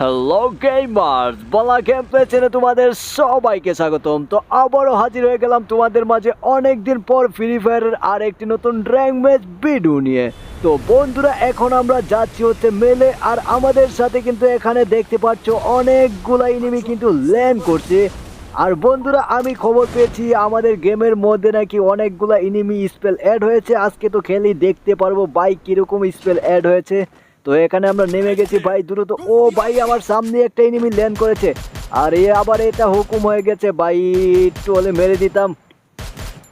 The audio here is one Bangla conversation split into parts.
হ্যালো গেমার্স বলা গেম পেছনে তোমাদের সবাইকে স্বাগতম। তো আবারও হাজির হয়ে গেলাম তোমাদের মাঝে অনেক দিন পর ফ্রি ফায়ারের আর একটি নতুন র্যাঙ্ক ম্যাচ ভিডিও নিয়ে। তো বন্ধুরা, এখন আমরা যাচ্ছি হচ্ছে মেলে আর আমাদের সাথে কিন্তু এখানে দেখতে পাচ্ছ অনেকগুলা ইনিমি কিন্তু ল্যান্ড করছে। আর বন্ধুরা, আমি খবর পেয়েছি আমাদের গেমের মধ্যে নাকি অনেকগুলা ইনিমি স্পেল অ্যাড হয়েছে। আজকে তো খেলেই দেখতে পারব বাইক কীরকম স্পেল অ্যাড হয়েছে। তো এখানে আমরা নেমে গেছি ভাই দ্রুত। ও ভাই, আমার সামনে একটা এনিমি ল্যান্ড করেছে। আর এ আবার এটা হুকুম হয়ে গেছে ভাই, একটু হলে মেরে দিতাম।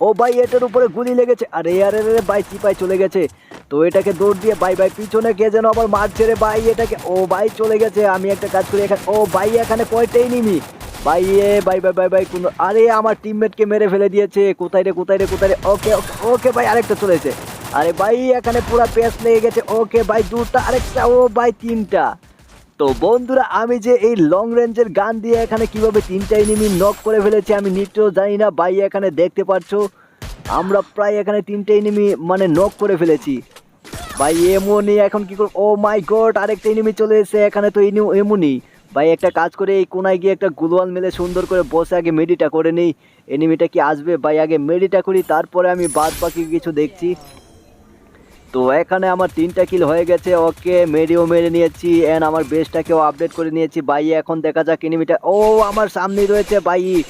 ও ভাই, এটার উপরে গুলি লেগেছে। আরে আরে রে ভাই চিপাই চলে গেছে। তো এটাকে দৌড় দিয়ে, ভাই ভাই, পিছনে কে যেন আবার মারছে রে ভাই, এটাকে। ও ভাই, চলে গেছে, আমি একটা কাজ করি, এখানে ও ভাই, এখানে কয়টাই নিমি ভাই, এ, ভাই ভাই ভাই ভাই, কোনো আরে, আমার টিমমেটকে মেরে ফেলে দিয়েছে। কোথায় রে কোথায় রে কোথায় রে? ওকে ওকে ওকে, ভাই, আরেকটা চলেছে আরে ভাই, এখানে পুরো পেস লেগে গেছে। ওকে ভাই, দুটা, আরেকটা, ও ভাই, তিনটা। তো বন্ধুরা, আমি যে এই লং রেঞ্জের গান দিয়ে এখানে কীভাবে তিনটা এনিমি নক করে ফেলেছি, আমি নিজেও জানি না। ভাই, এখানে দেখতে পাচ্ছো আমরা প্রায় এখানে তিনটে এনিমি মানে নক করে ফেলেছি। ভাই, এমনই এখন কি করব? ও মাই গড আরেকটা এনিমি চলে এসেছে। এখানে তো এমনই। ভাই, একটা কাজ করে এই কোনায় গিয়ে একটা গুলওয়াল মেলে সুন্দর করে বসে আগে মেডিটা করে নেই। এনিমিটা কি আসবে? ভাই, আগে মেডিটা করি, তারপরে আমি বাদ বাকি কিছু দেখছি। তো এখানে আমার তিনটা কিল হয়ে গেছে। ওকে, মেরেও মেরে নিয়েছি। এন্ড আমার বেসটাকেও আপডেট করে নিয়েছি। ভাই এখন দেখা যাক এনিমিটা ও, আমার সামনেই রয়েছে ভাই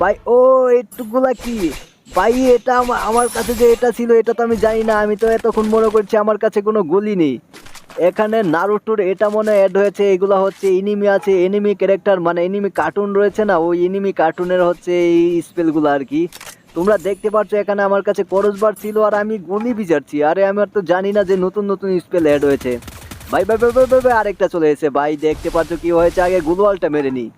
ভাই ও, এটুকুলা কি? ভাই এটা আমা- আমার কাছে যে এটা ছিল, এটা তো আমি জানি না। আমি তো এতক্ষণ মনে করছি আমার কাছে কোনো গুলি নেই। এখানে নারুটোর এটা মনে অ্যাড হয়েছে। এগুলো হচ্ছে এনিমি আছে। এনিমি ক্যারেক্টার মানে এনিমি কার্টুন রয়েছে না? ওই এনিমি কার্টুনের হচ্ছে এই স্পেলগুলো আর কি। তোমরা দেখতে পাচ্ছ এখানে আমার কাছে করসবার ছিল আর আমি গুলি বিজারছি আরে আমি আর তো জানি না যে নতুন নতুন স্পেল অ্যাড হয়েছে। ভাই ভাই ভাই ভাই ভাই আরেকটা চলে এসেছে। ভাই, দেখতে পাচ্ছ কি হয়েছে? আগে গুলওয়ালটা মেরে নিই।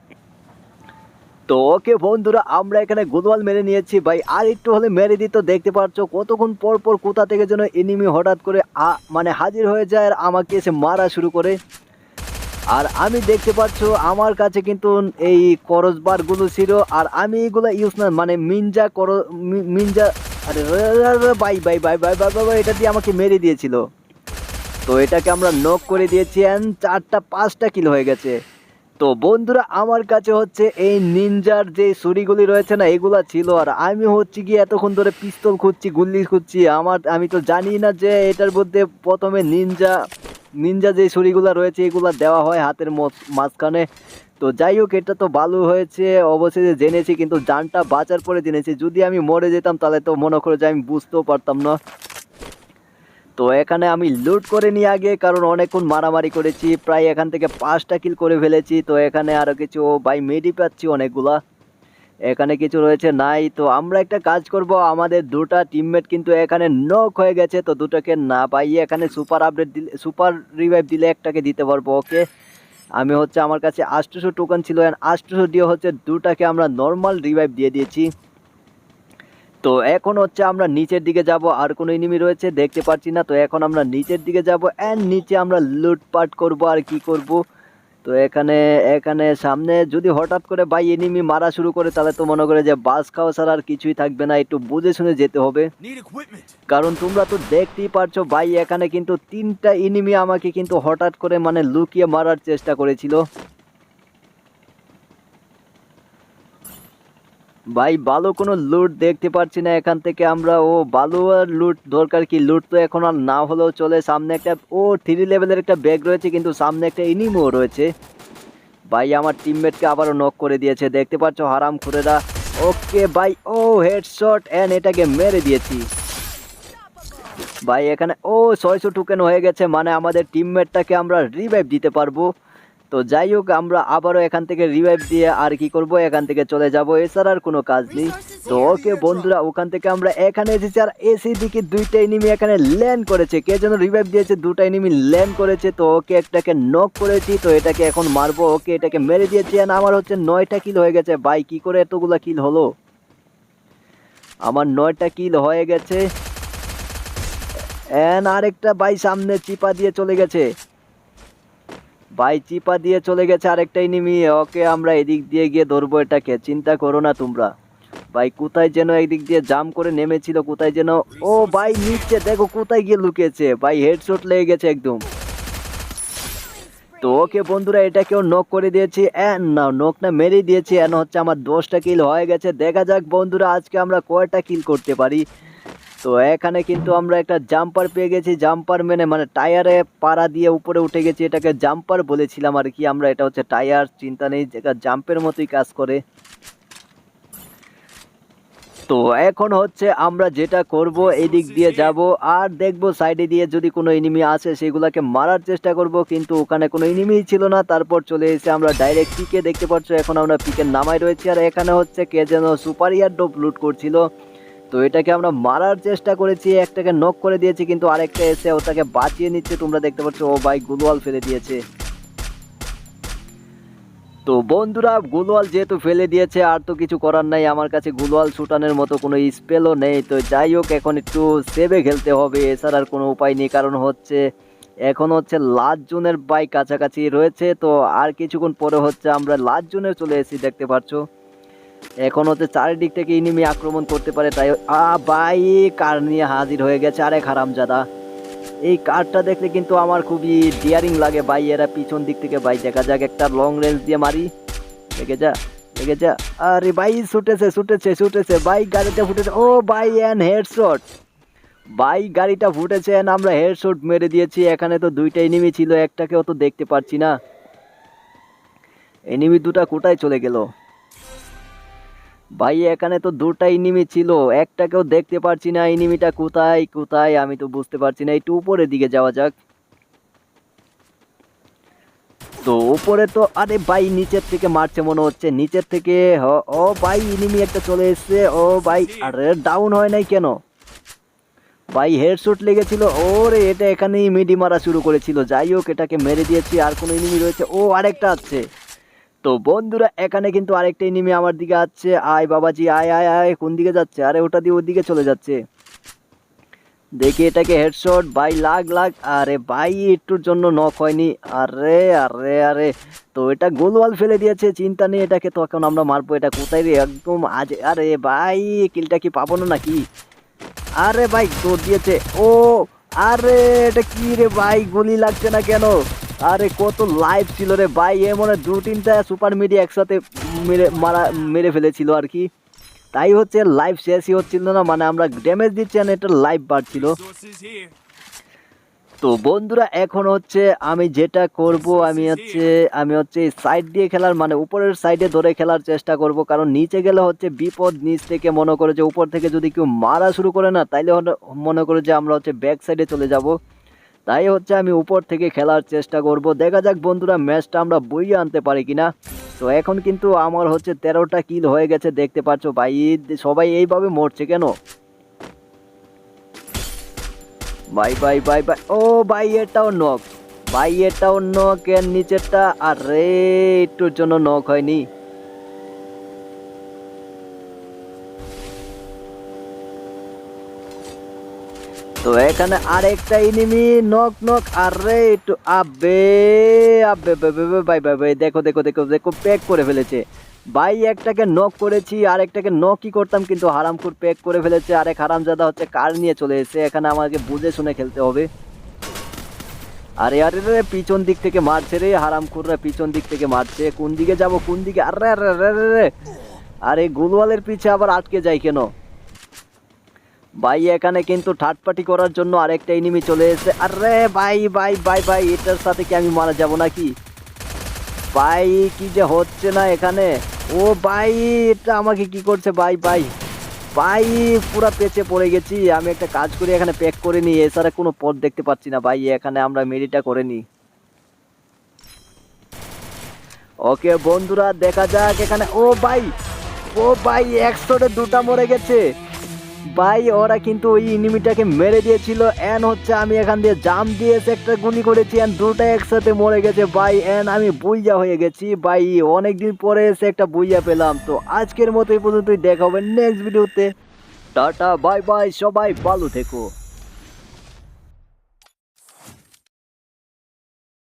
তো ওকে বন্ধুরা, আমরা এখানে গুলওয়াল মেরে নিয়েছি। ভাই, আর একটু হলে মেরে দিত দেখতে পাচ্ছ কতক্ষণ পর পর কোথা থেকে যেন এনিমি হঠাৎ করে মানে হাজির হয়ে যায় আর আমাকে এসে মারা শুরু করে। আর আমি দেখতে পাচ্ছ আমার কাছে কিন্তু এই করসবারগুলো ছিল আর আমি এগুলো ইউজ না মানে মিনজা কর মিনজা আরে bye bye bye bye bye bye, এটা দিয়ে আমাকে মেরে দিয়েছিল। তো এটাকে আমরা নক করে দিয়েছি অ্যান্ড চারটা পাঁচটা কিল হয়ে গেছে। তো বন্ধুরা আমার কাছে হচ্ছে এই নিনজার যে ছুরিগুলি রয়েছে না এগুলা ছিল আর আমি হচ্ছে গিয়ে এতক্ষণ ধরে পিস্তল খুঁজছি গুল্লি খুঁজছি আমার আমি তো জানি না যে এটার মধ্যে প্রথমে নিনজা নিনজা যে ছুরিগুলো রয়েছে, এগুলো দেওয়া হয় হাতের মাঝখানে। তো যাই হোক, এটা তো ভালো হয়েছে, অবশেষে জেনেছি, কিন্তু জানটা বাঁচার পরে জেনেছি। যদি আমি মরে যেতাম, তাহলে তো মনে করে যে আমি বুঝতেও পারতাম না। তো এখানে আমি লুট করে নিয়ে আগে, কারণ অনেকক্ষণ মারামারি করেছি, প্রায় এখান থেকে পাঁচটা কিল করে ফেলেছি। তো এখানে আরও কিছু বাই মেডি পাচ্ছি অনেকগুলা। এখানে কিছু রয়েছে নাই, তো আমরা একটা কাজ করব, আমাদের দুটা টিমমেট কিন্তু এখানে নক হয়ে গেছে, তো দুটোকে না পাইয়ে এখানে সুপার আপডেট দিলে সুপার রিভাইভ দিলে একটাকে দিতে পারব ওকে আমি হচ্ছে আমার কাছে আষ্টশো টোকন ছিল আষ্টশো দিয়ে হচ্ছে দুটাকে আমরা নর্মাল রিভাইভ দিয়ে দিয়েছি। তো এখন হচ্ছে আমরা নিচের দিকে যাব, আর কোনো এনিমি রয়েছে দেখতে পাচ্ছি না, তো এখন আমরা নিচের দিকে যাব অ্যান্ড নিচে আমরা লুটপাট করব, আর কি করব? তো এখানে এখানে সামনে যদি হঠাৎ করে বাই এনিমি মারা শুরু করে তাহলে তো মনে করে যে বাস খাওয়া ছাড়া আর কিছুই থাকবে না একটু বুঝে শুনে যেতে হবে। কারণ তোমরা তো দেখতেই পারছ বাই এখানে কিন্তু তিনটা এনিমি আমাকে কিন্তু হঠাৎ করে মানে লুকিয়ে মারার চেষ্টা করেছিল। ভাই, ভালো কোনো লুট দেখতে পাচ্ছি না এখান থেকে আমরা। ও, ভালো আর লুট দরকার কি? লুট তো এখন আর না হলেও চলে। সামনে একটা, ও থ্রি লেভেলের একটা ব্যাগ রয়েছে, কিন্তু সামনে একটা এনিমিও রয়েছে। ভাই, আমার টিমমেটকে আবারও নক করে দিয়েছে। দেখতে পাচ্ছ হারাম খুরেরা। ওকে ভাই, ও হেডশট এন্ড এটাকে মেরে দিয়েছি। ভাই, এখানে, ও, ছয়শো টুকেন হয়ে গেছে। মানে আমাদের টিমমেটটাকে আমরা রিভাইভ দিতে পারব। তো যাই হোক আমরা আবারও এখান থেকে রিভাইভ দিয়ে আর কি করব এখান থেকে চলে যাব। এছাড়া আর কোনো কাজ নেই। তো ওকে বন্ধুরা ওখান থেকে আমরা এখানে এসেছি আর এসি দিকে দুইটা এনিমি এখানে ল্যান্ড করেছে। কে যেন রিভাইভ দিয়েছে দুটা এনিমি ল্যান্ড করেছে। তো ওকে একটাকে নক করেছি তো এটাকে এখন মারবো। ওকে এটাকে মেরে দিয়েছি আর আমার হচ্ছে নয়টা কিল হয়ে গেছে। ভাই কি করে এতগুলা কিল হলো? আমার নয়টা কিল হয়ে গেছে। এন আরেকটা ভাই সামনে চিপা দিয়ে চলে গেছে। ভাই চিপা দিয়ে চলে গেছে আরেকটা এনিমি ওকে আমরা এদিক দিয়ে গিয়ে ধরবো এটাকে। চিন্তা করো না তোমরা। ভাই, কোথায় যেন একদিক দিয়ে জাম করে নেমেছিল, কোথায় যেন ও ভাই নিচ্ছে দেখো কোথায় গিয়ে লুকিয়েছে। ভাই হেডশট লেগে গেছে একদম। তো ওকে বন্ধুরা এটা কেউ নক করে দিয়েছি। না নক না মেরে দিয়েছি। এন হচ্ছে আমার দশটা কিল হয়ে গেছে। দেখা যাক বন্ধুরা, আজকে আমরা কয়টা কিল করতে পারি? তো এখানে কিন্তু আমরা একটা জাম্পার পেয়ে গেছি। জাম্পার মেনে মানে টায়ারে পাড়া দিয়ে উপরে উঠে গেছি। এটাকে জাম্পার বলেছিলাম আর কি। আমরা এটা হচ্ছে টায়ার চিন্তা নেই। যেটা জাম্পের মতোই কাজ করে। তো এখন হচ্ছে আমরা যেটা করব, এদিক দিয়ে যাব। আর দেখব সাইডে দিয়ে যদি কোনো এনিমি আসে, সেগুলোকে মারার চেষ্টা করব। কিন্তু ওখানে কোনো এনিমিই ছিল না। তারপর চলে এসে আমরা ডাইরেক্ট পিকে দেখতে পাচ্ছ, এখন আমরা পিকের নামাই রয়েছি। আর এখানে হচ্ছে কে যেন সুপার ইয়ার ডোপ লুট করছিল। তো এটাকে আমরা মারার চেষ্টা করেছি, একটাকে নক করে দিয়েছি, কিন্তু আরেকটা এসে ওটাকে বাঁচিয়ে নিচ্ছে। তোমরা দেখতে পাচ্ছ, ও ভাই গুলওয়াল ফেলে দিয়েছে। তো বন্ধুরা, গুলওয়াল যেহেতু ফেলে দিয়েছে, আর তো কিছু করার নাই। আমার কাছে গুলওয়াল শুটানের মতো কোনো স্পেলও নেই। তো যাই হোক, এখন একটু সেভে খেলতে হবে। এছাড়া আর কোনো উপায় নেই, কারণ হচ্ছে, এখন হচ্ছে লাস্ট জুনের বাইক কাছাকাছি রয়েছে। তো আর কিছুক্ষণ পরে হচ্ছে আমরা লাস্ট জুনে চলে এসেছি, দেখতে পাচ্ছ। এখন হচ্ছে চারিদিক থেকে ইনিমি আক্রমণ করতে পারে, তাই আ, ভাই কার নিয়ে হাজির হয়ে গেছে আরে খারামজাদা এই কারটা দেখলে কিন্তু আমার খুবই ডিয়ারিং লাগে ভাই, এরা পিছন দিক থেকে, ভাই, দেখা যাক একটা লং রেঞ্জ দিয়ে মারি। দেখে যা দেখে যা। আরে ভাই, ছুটেছে ছুটেছে ছুটেছে। বাইক গাড়িটা ফুটেছে। ও ভাই অ্যান হেডশট বাইক গাড়িটা ফুটেছে, and আমরা হেডশট মেরে দিয়েছি। এখানে তো দুইটা এনিমি ছিল, একটাকেও তো দেখতে পাচ্ছি না। এনিমি দুটা কোটায় চলে গেল? ভাই, এখানে তো দুটা ইনিমি ছিল। একটাকেও দেখতে পারছি না ইনিমিটা কোথায় কোথায়, আমি তো বুঝতে পারছি না। একটু উপরের দিকে যাওয়া যাক। তো উপরে তো, আরে ভাই, নিচের থেকে মারছে মনে হচ্ছে। নিচের থেকে ও ভাই ইনিমি একটা চলে এসছে। ও ভাই, আরে ডাউন হয় নাই কেন? ভাই হেডশুট লেগেছিল। ওরে, এটা এখানেই মিডি মারা শুরু করেছিল। যাই হোক, এটাকে মেরে দিয়েছি, আর কোনো ইনিমি রয়েছে। ও আরেকটা আছে। তো বন্ধুরা, এখানে কিন্তু আরেকটা এনিমি আমার দিকে আসছে। আয় বাবাজি, আয় আয় আয়, কোন দিকে যাচ্ছে? আরে ওটা দিয়ে ওদিকে চলে যাচ্ছে। দেখি এটাকে হেডশট ভাই, লাগ লাগ। আরে ভাই, একটুর জন্য নক হয়নি। আরে আরে আরে। তো এটা গোলওয়াল ফেলে দিয়েছে, চিন্তা নেই এটাকে তো এখন আমরা মারবো। এটা কোথায় রে? একদম আজ, আরে ভাই, কিলটা কি পাবো না নাকি? আরে ভাই দৌড় দিয়েছে। ও, আরে, এটা কি রে ভাই, গুলি লাগছে না কেন? আরে কত লাইভ ছিল রে ভাই, এ মনে দু তিনটা সুপার মিডিয়া একসাথে মেরে, মারা, মেরে ফেলেছিল আর কি। তাই হচ্ছে লাইভ শেষই হচ্ছিল না মানে আমরা ড্যামেজ দিচ্ছি আর এটা লাইভ বাড়ছিল। তো বন্ধুরা, এখন হচ্ছে আমি যেটা করব, আমি হচ্ছে আমি হচ্ছে সাইড দিয়ে খেলার মানে উপরের সাইডে ধরে খেলার চেষ্টা করব, কারণ নিচে গেলে হচ্ছে বিপদ নিচ থেকে মনে করে যে উপর থেকে যদি কেউ মারা শুরু করে না, তাইলে মনে করে যে আমরা হচ্ছে ব্যাক সাইডে চলে যাব। তাই হচ্ছে আমি উপর থেকে খেলার চেষ্টা করব। দেখা যাক বন্ধুরা, ম্যাচটা আমরা বইয়ে আনতে পারি কিনা। তো এখন কিন্তু আমার হচ্ছে তেরোটা কিল হয়ে গেছে, দেখতে পাচ্ছ ভাই, সবাই এইভাবে মরছে কেন? বাই বাই বাই বাই ও ভাই, এটাও নখ ভাই, এটাও নক এর নিচেরটা, আরে, একটুর জন্য নক হয়নি। তো এখানে আরেকটা ইনিমি নক নক আরে একটু আবে আবে বাই বাই বাই দেখো দেখো দেখো দেখো প্যাক করে ফেলেছে ভাই একটাকে নক করেছি আর একটাকে নকই করতাম কিন্তু হারামখুর প্যাক করে ফেলেছে আর আরেক হারামজাদা হচ্ছে কার নিয়ে চলে এসেছে এখানে আমাকে বুঝে শুনে খেলতে হবে আরে আরে রে পিছন দিক থেকে মারছে রে হারামখুররা পিছন দিক থেকে মারছে কোন দিকে যাব কোন দিকে আরে আরে আরে, আরে আরে গুলওয়ালের পিছে আবার আটকে যায় কেন ভাই, এখানে কিন্তু থার্ড পার্টি করার জন্য আরেকটা এনিমি চলে এসেছে। আরে ভাই ভাই ভাই ভাই, এটার সাথে কি আমি মারা যাব নাকি? ভাই, কি যে হচ্ছে না এখানে? ও ভাই, এটা আমাকে কি করছে? ভাই ভাই ভাই, পুরা পেঁচে পড়ে গেছি। আমি একটা কাজ করি, এখানে প্যাক করে নিই। এছাড়া কোনো পথ দেখতে পাচ্ছি না ভাই, এখানে আমরা মেরিটা করে নিই। ওকে বন্ধুরা, দেখা যাক এখানে। ও ভাই ও ভাই একশোটে দুটা মরে গেছে। ভাই, ওরা কিন্তু ওই ইনিমিটাকে মেরে দিয়েছিল। এন হচ্ছে আমি এখান দিয়ে জাম দিয়ে একটা গুলি করেছি, এন দুটা একসাথে মরে গেছে। ভাই, এন আমি বুইয়া হয়ে গেছি। ভাই, অনেকদিন পরে এসে একটা বুইয়া পেলাম। তো আজকের মতো এই পর্যন্তই, দেখা হবে নেক্সট ভিডিওতে টাটা বাই বাই সবাই ভালো থেকো।